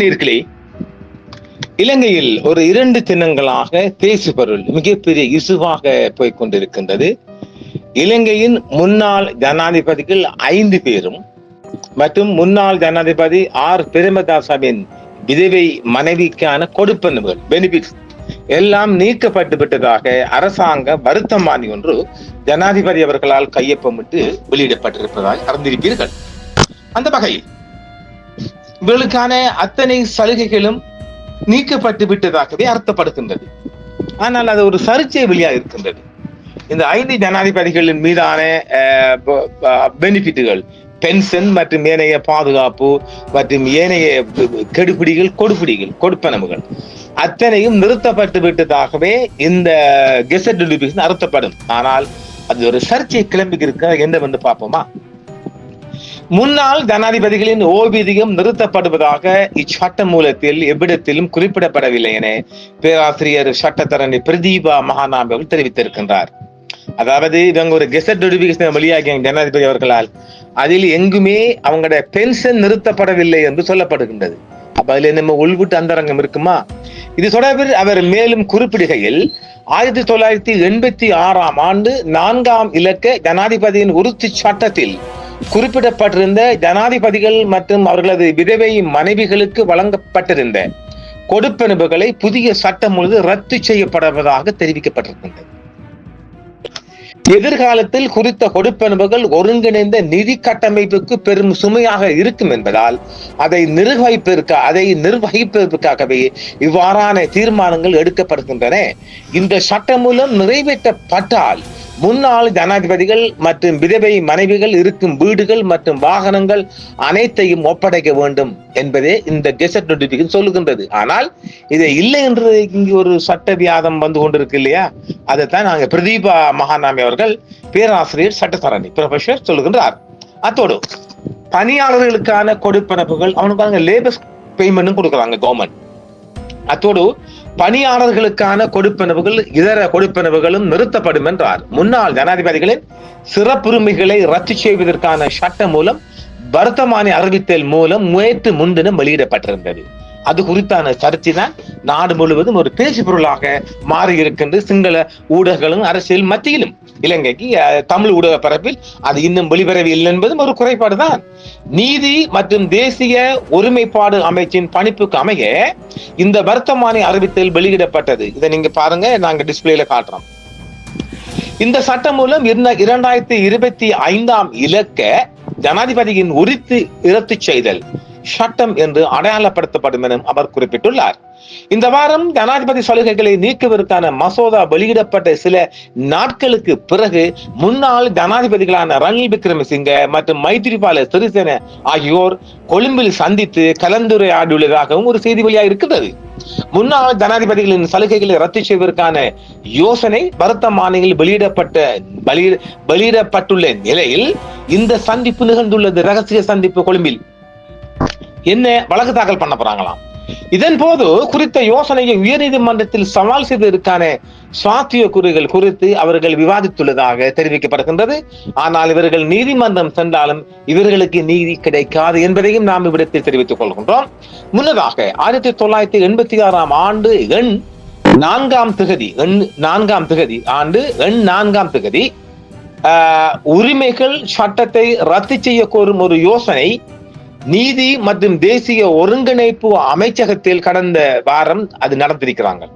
அன்பு இலங்கையில் ஒரு இரண்டு தினங்களாக பேசு பொருள் மிகப்பெரிய இசுவாக போய் கொண்டிருக்கின்றது இலங்கையின் முன்னாள் ஜனாதிபதிகள் ஐந்து பேரும் மற்றும் முன்னாள் ஜனாதிபதி ஆர். பிரேமதாசாவின் விதவை மனைவிக்கான கொடுப்பனவுகள் பெனிஃபிட்ஸ் எல்லாம் நீக்கப்பட்டு விட்டதாக அரசாங்க வருத்தமானி ஒன்று ஜனாதிபதி அவர்களால் கையொப்பமிட்டு வெளியிடப்பட்டிருப்பதாக அறிந்திருப்பீர்கள். அந்த வகையில் இவர்களுக்கான அத்தனை சலுகைகளும் நீக்கப்பட்டு விட்டதாகவே அர்த்தப்படுகின்றது. ஆனால் அது ஒரு சர்ச்சை வெளியாக இருக்கின்றது. இந்த ஐந்து ஜனாதிபதிகளின் மீதான பெனிஃபிட்டுகள் பென்ஷன் மற்றும் ஏனைய பாதுகாப்பு மற்றும் ஏனைய கெடுபிடிகள் கொடுபிடிகள் கொடுப்பனவுகள் அத்தனையும் நிறுத்தப்பட்டு விட்டதாகவே இந்த கெசட் நோட்டிபிகேஷன் அர்த்தப்படும். ஆனால் அது ஒரு சர்ச்சை கிளம்பி இருக்க என்ன வந்து பார்ப்போமா? முன்னாள் ஜனாதிபதிகளின் ஓய்வூதியம் நிறுத்தப்படுவதாக இச்சட்ட மூலத்தில் எவ்விடத்திலும் குறிப்பிடப்படவில்லை என பேராசிரியர் சட்டத்தரணி பிரதீபா மகாநாம் அவர்கள் தெரிவித்திருக்கின்றார். அதாவது இவங்க ஒரு கெசட் நோட்டிபிகேஷன் வெளியாகிய ஜனாதிபதி அவர்களால் அதில் எங்குமே அவங்களோட பென்ஷன் நிறுத்தப்படவில்லை என்று சொல்லப்படுகின்றது. அப்ப அதுல நம்ம உள்விட்டு அந்தரங்கம் இருக்குமா? இது தொடர்பில் அவர் மேலும் குறிப்பிடுகையில் ஆயிரத்தி தொள்ளாயிரத்தி எண்பத்தி ஆறாம் ஆண்டு நான்காம் இலக்க ஜனாதிபதியின் உறுதி சட்டத்தில் குறிப்பிடப்பட்டிருந்த ஜனாதிபதிகள் மற்றும் அவர்களது விதவை மனைவிகளுக்கு வழங்கப்பட்டிருந்த கொடுப்பனவுகளை புதிய சட்டம் முழுது ரத்து செய்யப்படுவதாக தெரிவிக்கப்பட்டிருக்கின்றது. எதிர்காலத்தில் குறித்த கொடுப்பனவுகள் ஒருங்கிணைந்த நிதி கட்டமைப்புக்கு பெரும் சுமையாக இருக்கும் என்பதால் அதை நிர்வகிப்பதற்கு அதை நிர்வகிப்பதற்காகவே இவ்வாறான தீர்மானங்கள் எடுக்கப்படுகின்றன. இந்த சட்டம் மூலம் நிறைவேற்றப்பட்டால் முன்னாள் ஜனாதிபதிகள் மற்றும் விதவை மனைவிகள் இருக்கும் வீடுகள் மற்றும் வாகனங்கள் அனைத்தையும் ஒப்படைக்க வேண்டும் என்பதே இந்த கெசட் நோட்டிபிகேஷன் சொல்லுகின்றது. ஆனால் இதை இல்லை என்று இங்கு ஒரு சட்ட வியாதம் வந்து கொண்டிருக்கு இல்லையா? அதைத்தான் நாங்க பிரதீபா மகாநாமி அவர்கள் பேராசிரியர் சட்டத்தரணி ப்ரொஃபசர் சொல்லுகின்றார். அத்தோடு பணியாளர்களுக்கான கொடுப்பனப்புகள் அவனுக்கு லேபர் பேமெண்ட்டும் கொடுக்குறாங்க கவர்மெண்ட் அத்தோடு பணியாளர்களுக்கான கொடுப்பனவுகள் இதர கொடுப்பனவுகளும் நிறுத்தப்படும் என்றார். முன்னாள் ஜனாதிபதிகளின் சிறப்புரிமைகளை ரத்து செய்வதற்கான சட்டம் மூலம் வர்த்தமானி அறிவித்தல் மூலம் முயற்சி முன்தினம் வெளியிடப்பட்டிருந்தது. அது குறித்தான சர்ச்சை தான் நாடு முழுவதும் ஒரு பேச்சு பொருளாக மாறி இருக்கின்ற சிங்கள ஊடகங்களும் அரசியல் மத்தியிலும். இலங்கைக்கு தமிழ் ஊடக பரப்பில் அது இன்னும் வெளிவரவில்லை என்பதும் ஒரு குறைபாடு தான் நீதி மற்றும் தேசிய ஒருமைப்பாடு அமைச்சின் பணிப்புக்கு அமைய இந்த வர்த்தமானி அறிவித்தல் வெளியிடப்பட்டது. இதை நீங்க பாருங்க நாங்க டிஸ்பிளேல காட்டுறோம். இந்த சட்டம் மூலம் இரண்டாயிரத்தி இருபத்தி ஐந்தாம் இலக்க ஜனாதிபதியின் உரித்து இரத்து செய்தல். சட்டம் என்று அடையாளப்படுத்தப்படும் என அவர் குறிப்பிட்டுள்ளார். இந்த வாரம் ஜனாதிபதி சலுகைகளை நீக்குவதற்கான மசோதா வெளியிடப்பட்ட சில நாட்களுக்கு பிறகு முன்னாள் ஜனாதிபதிகளான ரணில் விக்ரமசிங்க மற்றும் மைத்திரிபால சிறிசேன ஆகியோர் கொழும்பில் சந்தித்து கலந்துரையாடியுள்ளதாகவும் ஒரு செய்தி வெளியாக இருக்கிறது முன்னாள் ஜனாதிபதிகளின் சலுகைகளை ரத்து செய்வதற்கான யோசனை வருத்த மாநிலங்களில் வெளியிடப்பட்ட வெளியிடப்பட்டுள்ள நிலையில் இந்த சந்திப்பு நிகழ்ந்துள்ளது. ரகசிய சந்திப்பு கொழும்பில். என்ன வழக்கு தாக்கல் பண்ண போறாங்களாம் இதன் போது குறித்த யோசனையை உயர்நீதிமன்றத்தில் சவால் செய்ததற்கான சாத்திய கூறுகள் குறித்து அவர்கள் விவாதித்துள்ளதாக தெரிவிக்கப்படுகின்றது. ஆனால் இவர்கள் நீதிமன்றம் சென்றாலும் இவர்களுக்கு நீதி கிடைக்காது என்பதையும் நாம் இவ்விடத்தில் தெரிவித்துக் கொள்கின்றோம். முன்னதாக ஆயிரத்தி தொள்ளாயிரத்தி எண்பத்தி ஆறாம் ஆண்டு எண் நான்காம் திகதி எண் நான்காம் திகதி ஆண்டு எண் நான்காம் திகதி உரிமைகள் சட்டத்தை ரத்து செய்ய கோரும் ஒரு யோசனை நீதி மற்றும் தேசிய ஒருங்கிணைப்பு அமைச்சகத்தில் கடந்த வாரம் அது நடந்திருக்கிறாங்க.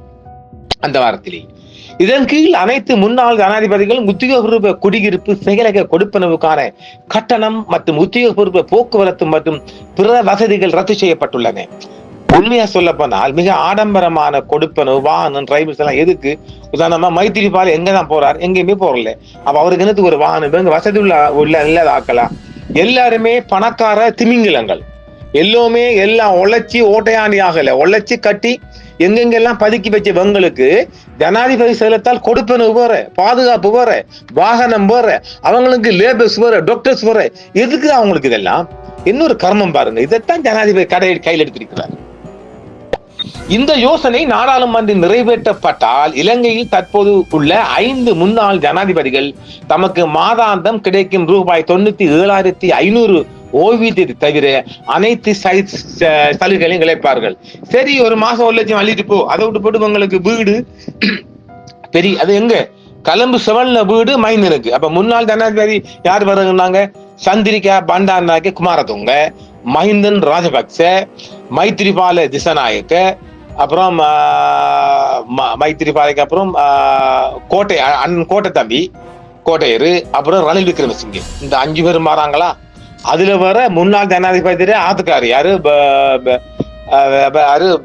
அந்த வாரத்திலே. இதன் கீழ் அனைத்து முன்னாள் ஜனாதிபதிகள் உத்தியோகபூர்வ குடியிருப்பு செயலக கொடுப்பனவுக்கான கட்டணம் மற்றும் உத்தியோகபூர்வ போக்குவரத்து மற்றும் பிற வசதிகள் ரத்து செய்யப்பட்டுள்ளன. உண்மையா சொல்ல போனால் மிக ஆடம்பரமான கொடுப்பனு வாகனம் டிரைவர்ஸ் எல்லாம் எதுக்கு? உதாரணமா மைத்திரிபால் எங்கதான் போறார்? எங்கேயுமே போறல அப்ப அவருக்கு என்னத்துக்கு ஒரு வாகனம்? வசதி உள்ள உள்ள இல்லாதாக்கலாம் எல்லாருமே பணக்கார திமிங்கிலங்கள். எல்லோருமே எல்லாம் உழைச்சி ஓட்டையாணி ஆகல உழைச்சி கட்டி எங்கெங்கெல்லாம் பதுக்கி வச்சவங்களுக்கு ஜனாதிபதி செயலத்தால் கொடுப்பனவு வேற பாதுகாப்பு போற வாகனம் போற அவங்களுக்கு லேபர்ஸ் வேற டாக்டர்ஸ் போற எதுக்கு அவங்களுக்கு இதெல்லாம்? இன்னொரு கர்மம் பாருங்க. இதைத்தான் ஜனாதிபதி கடை கையில் எடுத்திருக்கிறார். இந்த யோசனை நாடாளுமன்றம் நிறைவேற்றப்பட்டால் இலங்கையில் தற்போது உள்ள ஐந்து முன்னாள் ஜனாதிபதிகள் தமக்கு மாதாந்தம் கிடைக்கும் ரூபாய் தொண்ணூத்தி ஏழாயிரத்தி ஐநூறு ஓய்வூதியத்தை தவிர அனைத்து சலுகைகளையும் இழைப்பார்கள். சரி ஒரு மாசம் ஒரு லட்சம் அள்ளிட்டு போ. அதை விட்டு போட்டு உங்களுக்கு வீடு. பெரிய அது எங்க? கலம்பு செவல்ல வீடு மைந்தனுக்கு. அப்ப முன்னாள் ஜனாதிபதி யார் வருங்கன்னாங்க சந்திரிகா பண்டாரநாயக்க குமாரதுங்க. மஹிந்தன் ராஜபக்ச மைத்திரிபால திசநாயக்க அப்புறம் மைத்ரிபாலைக்கு ம- அப்புறம் கோட்டை அண்ணன் கோட்டை தம்பி கோட்டையர் அப்புறம் ரணில் விக்ரமசிங்கே. இந்த அஞ்சு பேரும் மாறாங்களா? அதுல வர முன்னாள் ஜனாதிபதி ஆத்துக்காரு யாரு? ப- யாரு?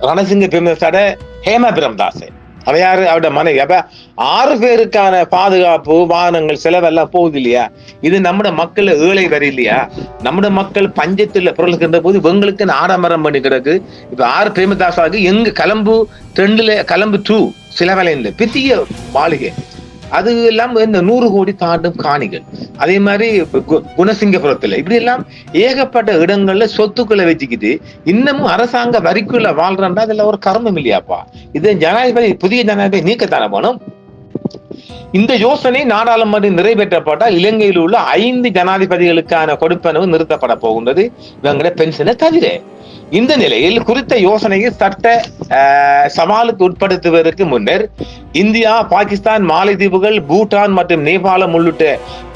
ரணசிங்க பிரேமதாசோட ஹேமா பிரேமதாஸ் அவ யாரு? அவட மனைவி. அப்ப ஆறு பேருக்கான பாதுகாப்பு வாகனங்கள் செலவெல்லாம் போகுது இல்லையா? இது நம்மட மக்கள் ஏழை வரி இல்லையா? நம்மட மக்கள் பஞ்சத்துல பொருளுக்கின்ற போது இவங்களுக்கு ஆடம்பரம் பண்ணி கிடக்கு. இப்ப ஆறு பிரேமதாசாவுக்கு எங்க கலம்பு ரெண்டுல கலம்பு டூ சிலவலைன்ல. பெரிய மாளிகை. அது எல்லாம் இந்த நூறு கோடி தாண்டும் காணிகள். அதே மாதிரி குணசிங்கபுரத்துல. இப்படி எல்லாம் ஏகப்பட்ட இடங்கள்ல சொத்துக்களை வச்சுக்கிட்டு இன்னமும் அரசாங்க வரிக்குள்ள வாழ்றா அதுல ஒரு கர்மம் இல்லையாப்பா. இது ஜனாதிபதி புதிய ஜனாதிபதி நீக்கத்தான பணம் இந்த யோசனை நாடாளுமன்றம் நிறைவேற்றப்பட்டால் இலங்கையில் உள்ள ஐந்து ஜனாதிபதிகளுக்கான கொடுப்பனவு நிறுத்தப்பட போகின்றது. இவங்கள பென்ஷனை தவிர. இந்த நிலையில் குறித்த யோசனையை சட்ட ஆஹ், சவாலுக்கு உட்படுத்துவதற்கு முன்னர் இந்தியா பாகிஸ்தான் மாலைதீவுகள் பூட்டான் மற்றும் நேபாளம் உள்ளிட்ட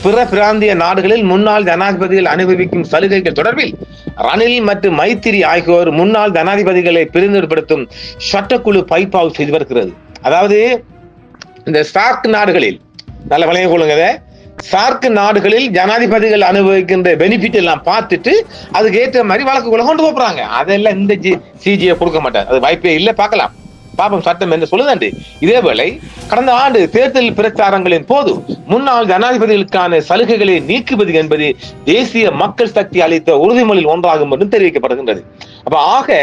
பிற பிராந்திய நாடுகளில் முன்னாள் ஜனாதிபதிகள் அனுபவிக்கும் சலுகைகள் தொடர்பில் ரணில் மற்றும் மைத்திரி ஆகியோர் முன்னாள் ஜனாதிபதிகளை பிரதிநிதிப்படுத்தும் சட்டக்குழு பைப்பாவு செய்து வருகிறது. அதாவது இந்த சார்க் நாடுகளில் நல்ல விளைய கொள்ளுங்க சார்க் நாடுகளில் ஜனாதிபதிகள் அனுபவிக்கின்ற பெனிஃபிட் எல்லாம் பார்த்துட்டு அதுக்கு ஏற்ற மாதிரி வழக்குகளை கொண்டு போறாங்க. அதெல்லாம் இந்த சிஜியை கொடுக்க மாட்டார் அது வாய்ப்பே இல்லை பார்க்கலாம். பாப்பம் சட்டம் என்று சொல்லுதாண்டு. இதேவேளை கடந்த ஆண்டு தேர்தல் பிரச்சாரங்களின் போது முன்னாள் ஜனாதிபதிகளுக்கான சலுகைகளை நீக்குவது என்பது தேசிய மக்கள் சக்தி அளித்த உறுதிமொழியில் ஒன்றாகும் என்று தெரிவிக்கப்படுகின்றது. அப்ப ஆக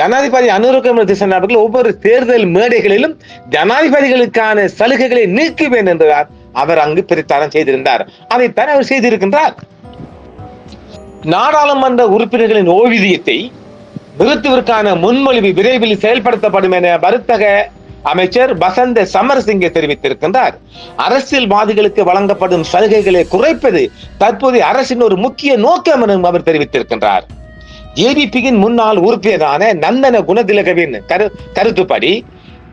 ஜனாதிபதி அனுரகுமார திசைநாடுகள் ஒவ்வொரு தேர்தல் மேடைகளிலும் ஜனாதிபதிகளுக்கான சலுகைகளை நீக்குவேன் என்றார் அவர் அங்கு பிரச்சாரம் செய்திருந்தார். அதைத்தான் அவர் செய்திருக்கின்றார். நாடாளுமன்ற உறுப்பினர்களின் ஓய்வூதியத்தை நிறுத்துவதற்கான முன்மொழிவு விரைவில் செயல்படுத்தப்படும் என வர்த்தக அமைச்சர் பசந்த சமரசிங்க தெரிவித்திருக்கின்றார். அரசியல்வாதிகளுக்கு வழங்கப்படும் சலுகைகளை குறைப்பது தற்போதைய அரசின் ஒரு முக்கிய நோக்கம் என அவர் தெரிவித்திருக்கின்றார். ஏபிபியின் முன்னாள் உறுப்பினரான நந்தன குணதிலகவின் கரு கருத்துப்படி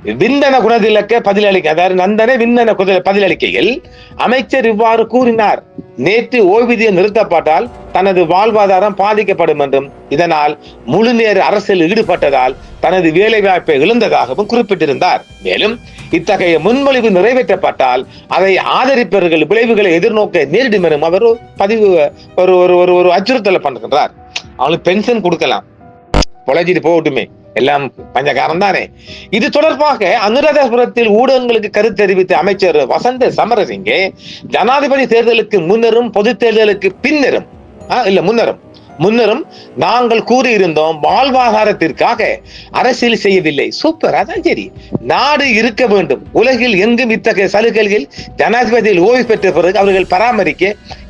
விந்தன குணதிலக்க பதிலளிக்க அதாவது நந்தன விந்தன குத- பதிலளிக்கையில் அமைச்சர் இவ்வாறு கூறினார். நேற்று ஓய்வூதியம் நிறுத்தப்பட்டால் தனது வாழ்வாதாரம் பாதிக்கப்படும் என்றும் இதனால் முழு நேர அரசியல் ஈடுபட்டதால் தனது வேலை வாய்ப்பை இழந்ததாகவும் குறிப்பிட்டிருந்தார். மேலும் இத்தகைய முன்மொழிவு நிறைவேற்றப்பட்டால் அதை ஆதரிப்பவர்கள் விளைவுகளை எதிர்நோக்க நேரிடும் எனும் அவர் பதிவு ஒரு ஒரு ஒரு ஒரு அச்சுறுத்தலை பண்ணுகின்றார் அவனுக்கு பென்ஷன் கொடுக்கலாம். பொழைச்சிட்டு போகட்டுமே. எல்லாம் பஞ்சகாரம் தானே? இது தொடர்பாக அனுராதபுரத்தில் ஊடகங்களுக்கு கருத்து தெரிவித்த அமைச்சர் வசந்த சமரசிங்கே ஜனாதிபதி தேர்தலுக்கு முன்னரும் பொது தேர்தலுக்கு பின்னரும் ஆ, இல்ல முன்னரும் முன்னரும் நாங்கள் கூறியிருந்தோம் வாழ்வாதாரத்திற்காக அரசியல் செய்யவில்லை. சூப்பர் அதான் சரி. நாடு இருக்க வேண்டும். உலகில் எங்கும் இத்தகைய சலுகைகள் ஜனாதிபதியில் ஓய்வு பெற்ற பிறகு அவர்கள் பராமரிக்க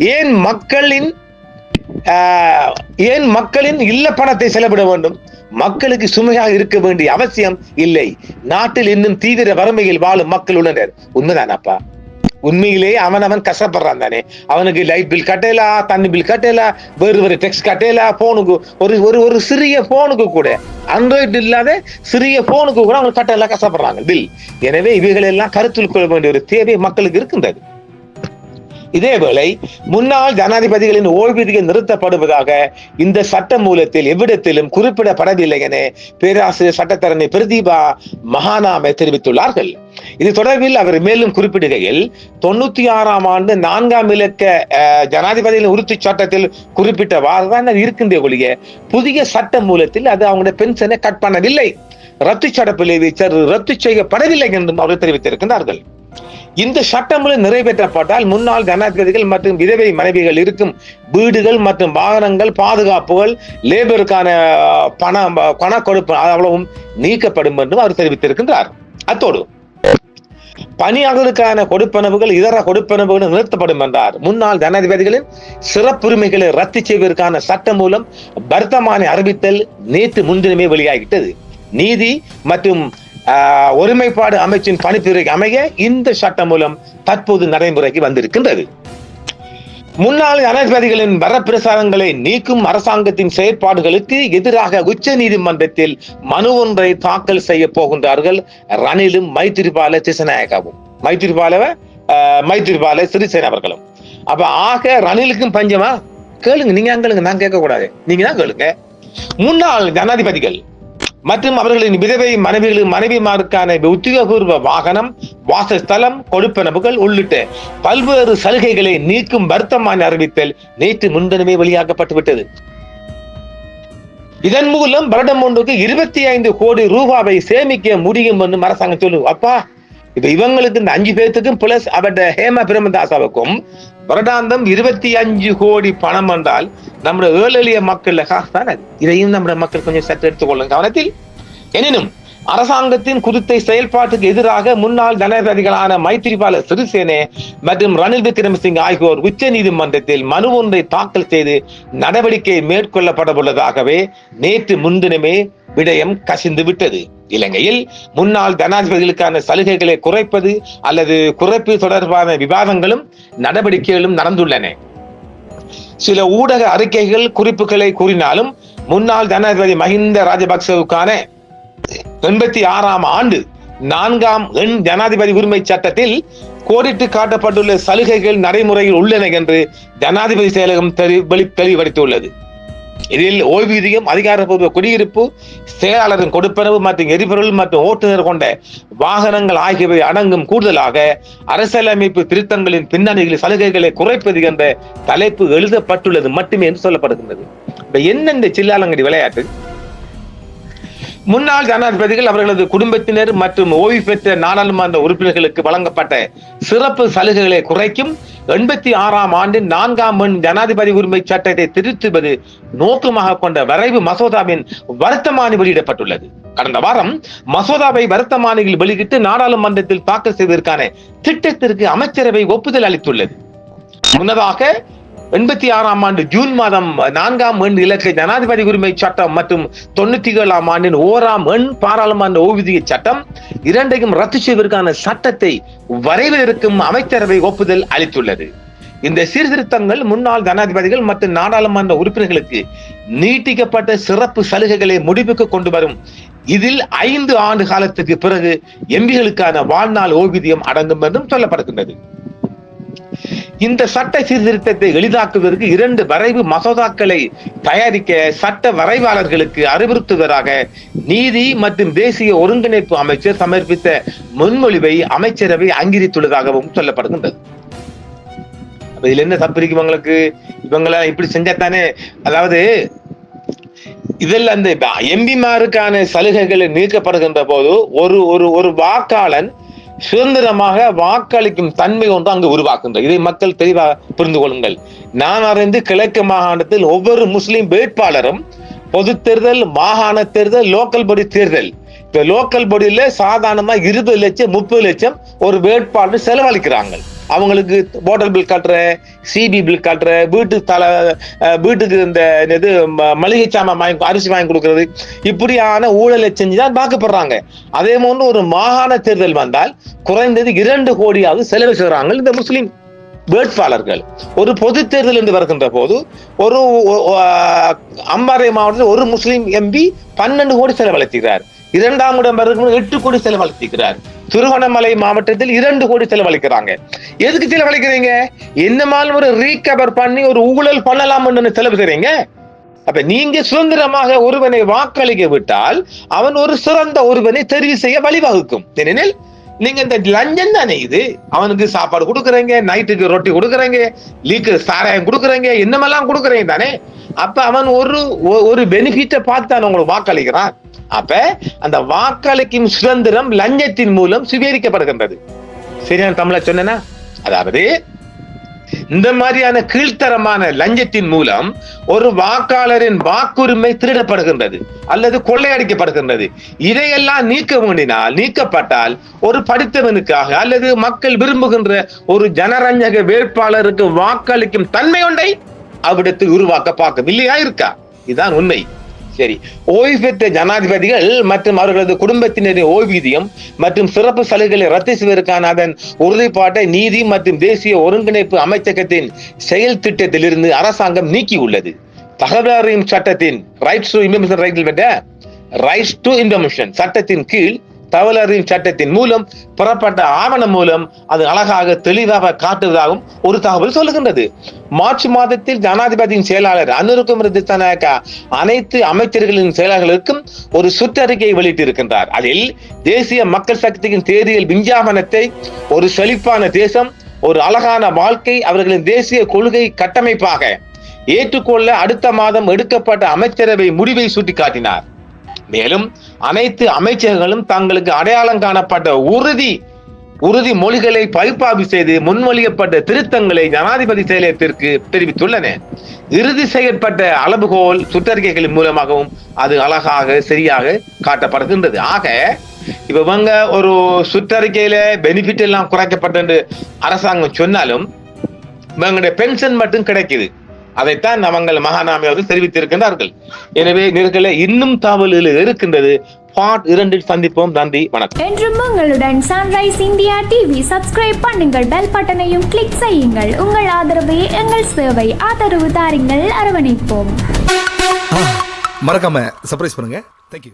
ஏன் மக்களின் ஏன் மக்களின் இல்ல பணத்தை செலவிட வேண்டும்? மக்களுக்கு சுமையாக இருக்க வேண்டிய அவசியம் இல்லை. நாட்டில் இன்னும் தீவிர வறுமையில் வாழும் மக்கள் உள்ளனர். உண்மைதானப்பா உண்மையிலேயே அவன் அவன் கஷ்டப்படுறான் தானே. அவனுக்கு லைட் பில் கட்டலா தண்ணி பில் கட்டலா வேறு வேறு டெக்ஸ்ட் கட்டலா போனுக்கு ஒரு ஒரு ஒரு சிறிய போனுக்கு கூட ஆண்ட்ராய்டு இல்லாத சிறிய போனுக்கு கூட அவங்க கட்டலாம் கஷ்டப்படுறாங்க பில் எனவே இவைகள் எல்லாம் கருத்தில் கொள்ள வேண்டிய ஒரு தேவை மக்களுக்கு இருக்கின்றது. இதேவேளை முன்னாள் ஜனாதிபதிகளின் ஓய்வூதியம் நிறுத்தப்படுவதாக இந்த சட்ட மூலத்தில் எவ்விடத்திலும் குறிப்பிடப்படவில்லை என பேராசிரியர் சட்டத்தரணி பிரதீபா மகானாமை தெரிவித்துள்ளார்கள். இது தொடர்பில் அவர் மேலும் குறிப்பிடுகையில் தொண்ணூத்தி ஆறாம் ஆண்டு நான்காம் இலக்க அஹ், ஜனாதிபதியின் உறுதி சட்டத்தில் குறிப்பிட்டவாறு தான் இருக்கின்ற ஒழிய புதிய சட்ட மூலத்தில் அது அவங்களுடைய பென்ஷனை கட் பண்ணவில்லை. ரத்து சட்டப்பிரிவை ரத்து செய்யப்படவில்லை என்றும் அவர் தெரிவித்திருக்கின்றார்கள். இந்த சட்டங்களும் நிறைவேற்றப்பட்டால் முன்னாள் ஜனாதிபதிகள் மற்றும் விதவை மனைவிகள் இருக்கும் வீடுகள் மற்றும் வாகனங்கள் பாதுகாப்புகள் லேபருக்கான பணம் பண பண கொடுப்பு அவ்வளவும் நீக்கப்படும் என்றும் அவர் தெரிவித்திருக்கின்றார். அத்தோடு பணியாளர்களுக்கான கொடுப்பனவுகள் இதர கொடுப்பனவுகள் நிறுத்தப்படும் என்றார். முன்னாள் ஜனாதிபதிகளின் சிறப்புரிமைகளை ரத்து செய்வதற்கான சட்டம் மூலம் வர்த்தமானி அறிவித்தல் நேற்று முன்தினமே வெளியாகிட்டது நீதி மற்றும் ஒருமைப்பாடு அமைச்சின் பணித்துறை அமைய இந்த சட்டம் மூலம் தற்போது நடைமுறைக்கு வந்திருக்கின்றது. முன்னாள் ஜனாதிபதிகளின் வரப்பிரசாதங்களை நீக்கும் அரசாங்கத்தின் செயற்பாடுகளுக்கு எதிராக உச்ச நீதிமன்றத்தில் மனு ஒன்றை தாக்கல் செய்ய போகின்றார்கள் ரணிலும் மைத்திரிபால திசநாயகாவும் மைத்திரிபால அஹ், மைத்திரிபால சிறிசேன அவர்களும். அப்ப ஆக ரணிலுக்கும் பஞ்சமா? கேளுங்க நீங்க கேளுங்க நான் கேட்க கூடாது நீங்க தான் கேளுங்க. முன்னாள் ஜனாதிபதிகள் மற்றும் அவர்களின் விதவை மனைவிகளின் மனைவிமாருக்கான உத்தியோகபூர்வ வாகனம் வாசஸ்தலம் கொடுப்பனவுகள் உள்ளிட்ட பல்வேறு சலுகைகளை நீக்கும் வருத்தமான அறிவித்தல் நேற்று முன்தினமே வெளியாக்கப்பட்டு விட்டது இதன் மூலம் வருடம் ஒன்றுக்கு இருபத்தி ஐந்து கோடி ரூபாவை சேமிக்க முடியும் என்று அரசாங்கம் சொல்லு அப்பா இப்ப இவங்களுக்கு இந்த அஞ்சு பேர்த்துக்கும் பிளஸ் அவட ஹேம பிரேமதாசாவுக்கும் வருடாந்தம் இருபத்தி அஞ்சு கோடி பணம் என்றால் நம்முடைய ஏழை எளிய மக்கள் காசு தானே அது. இதையும் நம்முடைய மக்கள் கொஞ்சம் சற்று எடுத்துக்கொள்ளும் கவனத்தில் எனினும் அரசாங்கத்தின் குறித்த செயல்பாட்டுக்கு எதிராக முன்னாள் ஜனாதிபதிகளான மைத்திரிபால சிறிசேனே மற்றும் ரணில் விக்ரமசிங் ஆகியோர் உச்ச நீதிமன்றத்தில் மனு ஒன்றை தாக்கல் செய்து நடவடிக்கை மேற்கொள்ளப்பட உள்ளதாகவே நேற்று முன்தினமே விடயம் கசிந்து விட்டது இலங்கையில் முன்னாள் ஜனாதிபதிகளுக்கான சலுகைகளை குறைப்பது அல்லது குறைப்பு தொடர்பான விவாதங்களும் நடவடிக்கைகளும் நடந்துள்ளன. சில ஊடக அறிக்கைகள் குறிப்புகளை கூறினாலும் முன்னாள் ஜனாதிபதி மஹிந்த ராஜபக்சவுக்கான எண்பத்தி ஆறாம் ஆண்டு நான்காம் எண் ஜனாதிபதி உரிமை சட்டத்தில் கோடிட்டு காட்டப்பட்டுள்ள சலுகைகள் நடைமுறையில் உள்ளன என்று ஜனாதிபதி செயலகம் தெளிவுபடுத்தியுள்ளது. இதில் ஓய்வூதியம் அதிகாரப்பூர்வ குடியிருப்பு செயலாளரின் கொடுப்பனவு மற்றும் எரிபொருள் மற்றும் ஓட்டுநர் கொண்ட வாகனங்கள் ஆகியவை அடங்கும் கூடுதலாக அரசியலமைப்பு திருத்தங்களின் பின்னணியில் சலுகைகளை குறைப்பது என்ற தலைப்பு எழுதப்பட்டுள்ளது மட்டுமே என்று சொல்லப்படுகின்றது. இப்ப என்ன இந்த சில்லாலங்கடி விளையாட்டு முன்னாள் ஜனாதிபதிகள் அவர்களது குடும்பத்தினர் மற்றும் ஓய்வு பெற்ற நாடாளுமன்ற உறுப்பினர்களுக்கு வழங்கப்பட்ட சிறப்பு சலுகைகளை குறைக்கும் எண்பத்தி ஆறாம் ஆண்டு நான்காம் எண் ஜனாதிபதி உரிமை சட்டத்தை திருத்துவது நோக்கமாக கொண்ட வரைவு மசோதாவின் வருத்தமானி வெளியிடப்பட்டுள்ளது. கடந்த வாரம் மசோதாவை வருத்தமானியில் வெளியிட்டு நாடாளுமன்றத்தில் தாக்கல் செய்வதற்கான திட்டத்திற்கு அமைச்சரவை ஒப்புதல் அளித்துள்ளது. முன்னதாக எண்பத்தி ஆறாம் ஆண்டு ஜூன் மாதம் நான்காம் எண் இலக்கை ஜனாதிபதி உரிமை சட்டம் மற்றும் தொண்ணூத்தி ஏழாம் ஆண்டின் ஓராம் எண் பாராளுமன்ற ஓய்வூதிய சட்டம் இரண்டையும் ரத்து செய்வதற்கான சட்டத்தை வரைவதற்கும் அமைச்சரவை ஒப்புதல் அளித்துள்ளது. இந்த சீர்திருத்தங்கள் முன்னாள் ஜனாதிபதிகள் மற்றும் நாடாளுமன்ற உறுப்பினர்களுக்கு நீட்டிக்கப்பட்ட சிறப்பு சலுகைகளை முடிவுக்கு கொண்டு வரும். இதில் ஐந்து ஆண்டு காலத்துக்கு பிறகு எம்பிகளுக்கான வாழ்நாள் ஓய்வூதியம் அடங்கும் என்றும் சொல்லப்படுகின்றது. இந்த சட்ட சீர்திருத்தத்தை எளிதாக்குவதற்கு இரண்டு வரைவு மசோதாக்களை தயாரிக்க சட்ட வரைவாளர்களுக்கு அறிவுறுத்துவதாக நீதி மற்றும் தேசிய ஒருங்கிணைப்பு அமைச்சர் சமர்ப்பித்த முன்மொழிவை அமைச்சரவை அங்கீகரித்துள்ளதாகவும் சொல்லப்படுகின்றது. இதுல என்ன தப்பு இருக்கு இவங்களுக்கு? இவங்கள இப்படி செஞ்சாத்தானே? அதாவது இதில் அந்த எம்பிமாருக்கான சலுகைகள் நீக்கப்படுகின்ற போது ஒரு ஒரு ஒரு வாக்காளன் சுதந்திரமாக வாக்களிக்கும் தன்மை ஒன்று அங்கு உருவாக்குகின்ற இதை மக்கள் தெளிவாக புரிந்து கொள்ளுங்கள். நான் அறிந்து கிழக்கு மாகாணத்தில் ஒவ்வொரு முஸ்லிம் வேட்பாளரும் பொது தேர்தல் மாகாண தேர்தல் லோக்கல் பொடி தேர்தல். இப்ப லோக்கல் பொடியில சாதாரணமா இருபது லட்சம் முப்பது லட்சம் ஒரு வேட்பாளர் செலவழிக்கிறாங்க. அவங்களுக்கு ஹோட்டல் பில் கட்டுற சிபி பில் கட்டுற வீட்டு தலை வீட்டுக்கு இந்த இது மளிகை சாமான் வாங்கி அரிசி வாங்கி கொடுக்கறது இப்படியான ஊழலை செஞ்சு தான் பார்க்கப்படுறாங்க அதே போன்று ஒரு மாகாண தேர்தல் வந்தால் குறைந்தது இரண்டு கோடியாவது செலவு செய்கிறாங்க இந்த முஸ்லீம் வேட்பாளர்கள். ஒரு பொது தேர்தல் என்று வருகின்ற போது ஒரு அம்பாறை மாவட்டத்தில் ஒரு முஸ்லீம் எம்பி பன்னெண்டு கோடி செலவழிக்கிறார் இரண்டாம் இடம் வருகின்ற எட்டு கோடி செலவழிக்கிறார் திருவண்ணாமலை மாவட்டத்தில் இரண்டு கோடி செலவழிக்கிறாங்க. எதுக்கு செலவழிக்கிறீங்க? என்னமாலும் ஒரு ரீகவர் பண்ணி ஒரு ஊழல் பண்ணலாம் செலவு செய்றீங்க? அப்ப நீங்க சுதந்திரமாக ஒருவனை வாக்களிக்க விட்டால் அவன் ஒரு சிறந்த ஒருவனை தெரிவு செய்ய வழிவகுக்கும். ஏனெனில் நீங்க இந்த லஞ்சம் தானே இது? அவனுக்கு சாப்பாடு கொடுக்குறீங்க நைட்டுக்கு ரொட்டி கொடுக்குறீங்க லீக்கு சாராயம் கொடுக்குறீங்க என்னமெல்லாம் கொடுக்குறீங்க தானே? அப்ப அவன் ஒரு ஒ- ஒரு பெனிஃபிட்டை பார்த்து தான் உங்களுக்கு வாக்களிக்கிறான். அப்ப அந்த வாக்களிக்கும் சுதந்திரம் லஞ்சத்தின் மூலம் சுவீகரிக்கப்படுகின்றது. சரியான தமிழ சொன்னேனா? அதாவது இந்த மாதிரியான கீழ்த்தரமான லஞ்சத்தின் மூலம் ஒரு வாக்காளரின் வாக்குரிமை திருடப்படுகின்றது அல்லது கொள்ளையடிக்கப்படுகின்றது. இதையெல்லாம் நீக்க வேண்டினால் நீக்கப்பட்டால் ஒரு படித்தவனுக்காக அல்லது மக்கள் விரும்புகின்ற ஒரு ஜனரஞ்சக வேட்பாளருக்கு வாக்களிக்கும் தன்மை ஒன்றை அவ்விடத்தில் உருவாக்க பார்க்கும் இல்லையா இருக்கா? இதுதான் உண்மை. சரி ஓய்வு பெற்ற ஜனாதிபதிகள் மற்றும் அவர்களது குடும்பத்தினரின் ஓய்வூதியம் மற்றும் சிறப்பு சலுகைகளை ரத்து செய்வதற்கான அதன் உறுதிப்பாட்டை நீதி மற்றும் தேசிய ஒருங்கிணைப்பு அமைச்சகத்தின் செயல் திட்டத்திலிருந்து அரசாங்கம் நீக்கியுள்ளது. தகவல் அறியும் சட்டத்தின் ரைட்ஸ் டு இன்ஃபர்மேஷன் ரைட்டில் பெற்ற ரைட்ஸ் டு இன்ஃபர்மேஷன் சட்டத்தின் கீழ் தகவல் அறியும் சட்டத்தின் மூலம் பெறப்பட்ட ஆவணம் மூலம் அது அழகாக தெளிவாக காட்டுவதாகவும் ஒரு தகவல் சொல்லுகின்றது. மார்ச் மாதத்தில் ஜனாதிபதியின் செயலாளர் அனுருக்கும் திசாநாயக்கா அனைத்து அமைச்சர்களின் செயலாளர்களுக்கும் ஒரு சுற்றறிக்கையை வெளியிட்டிருக்கின்றார். அதில் தேசிய மக்கள் சக்தியின் தேதியில் விஞ்ஞாபனத்தை ஒரு செழிப்பான தேசம் ஒரு அழகான வாழ்க்கை அவர்களின் தேசிய கொள்கை கட்டமைப்பாக ஏற்றுக்கொள்ள அடுத்த மாதம் எடுக்கப்பட்ட அமைச்சரவை முடிவை சுட்டிக்காட்டினார். மேலும் அனைத்து அமைச்சர்களும் தங்களுக்கு அடையாளம் காணப்பட்ட உறுதி உறுதி மொழிகளை பகுப்பாய்வு செய்து முன்மொழியப்பட்ட திருத்தங்களை ஜனாதிபதி செயலகத்திற்கு தெரிவித்துள்ளன. இறுதி செய்யப்பட்ட அளவுகோல் சுற்றறிக்கைகளின் மூலமாகவும் அது அழகாக சரியாக காட்டப்படுகின்றது. ஆக இப்ப இவங்க ஒரு சுற்றறிக்கையில பெனிஃபிட் எல்லாம் குறைக்கப்பட்டு அரசாங்கம் சொன்னாலும் இவங்களுடைய பென்ஷன் மட்டும் கிடைக்குது. அதைத்தான் அவங்கள் மகாநாமி அவர்கள் தெரிவித்திருக்கின்றார்கள். எனவே நேர்களே இன்னும் தகவல்கள் இருக்கின்றது. பார்ட் இரண்டில் சந்திப்போம். நன்றி வணக்கம். என்றும் உங்களுடன் சன்ரைஸ் இந்தியா டிவி சப்ஸ்கிரைப் பண்ணுங்கள். பெல் பட்டனையும் கிளிக் செய்யுங்கள். உங்கள் ஆதரவே எங்கள் சேவை ஆதரவு தாருங்கள். அரவணைப்போம். மறக்காம சர்ப்ரைஸ் பண்ணுங்க. தேங்க்யூ